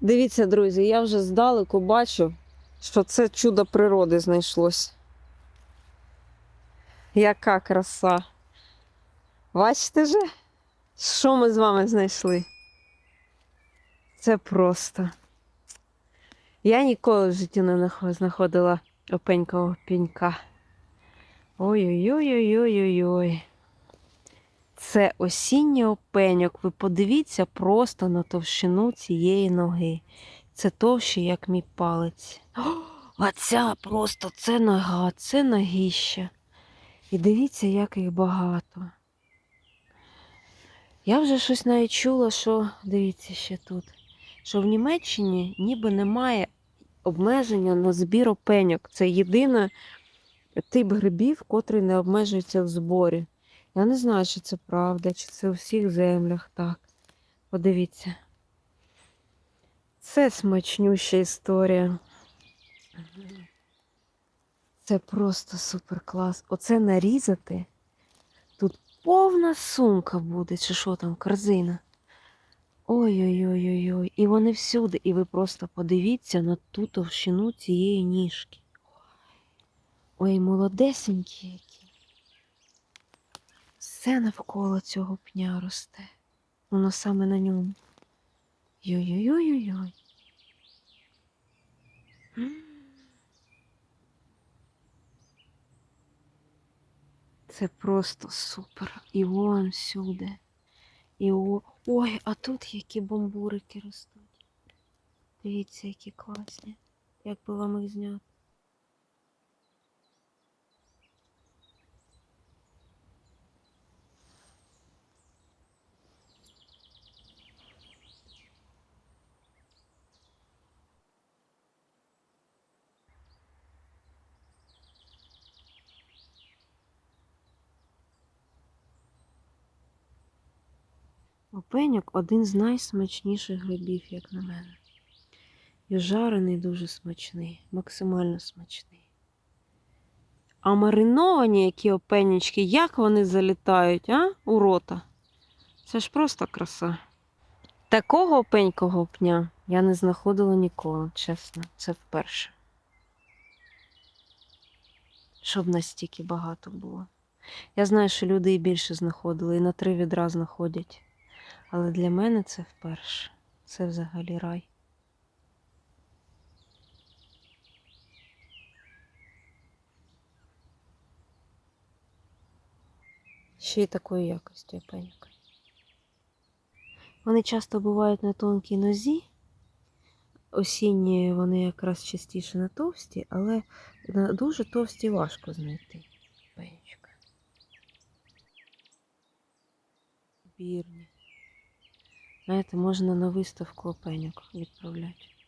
Дивіться, друзі, я вже здалеку бачу, що це чудо природи знайшлось. Яка краса. Бачите же, що ми з вами знайшли? Це просто. Я ніколи в житті не знаходила опенькового пінька. Ой-ой-ой-ой-ой-ой. Це осінній опеньок. Ви подивіться просто на товщину цієї ноги. Це товще, як мій палець. О, а ця просто це нога, це ногіща. І дивіться, як їх багато. Я вже щось навіть чула, що дивіться ще тут, що в Німеччині ніби немає обмеження на збір опеньок. Це єдиний тип грибів, котрий не обмежується в зборі. Я не знаю, чи це правда, чи це у всіх землях так. Подивіться. Це смачнюща історія. Це просто супер клас. Оце нарізати. Тут повна сумка буде, чи що там, корзина. Ой-ой-ой-ой-ой. І вони всюди. І ви просто подивіться на ту товщину цієї ніжки. Ой, молодесенькі які. Все навколо цього пня росте. Воно саме на ньому. Йой-йой-йой-йой. Це просто супер. І вон всюди. І о... Ой, а тут які бомбурики ростуть. Дивіться, які класні. Як би вам їх зняти? Опеньок один з найсмачніших грибів, як на мене. І жарений дуже смачний, максимально смачний. А мариновані які опенічки, як вони залітають, а? У рота. Це ж просто краса. Такого опенького пня я не знаходила ніколи, чесно, це вперше. Щоб настільки багато було. Я знаю, що люди і більше знаходили, і на три відра знаходять. Але для мене це вперше. Це взагалі рай. Ще й такої якості опенька. Вони часто бувають на тонкій нозі. Осінні вони якраз частіше на товсті, але на дуже товсті важко знайти пеньчика. Бірні. Знаєте, можна на виставку опеньок відправляти.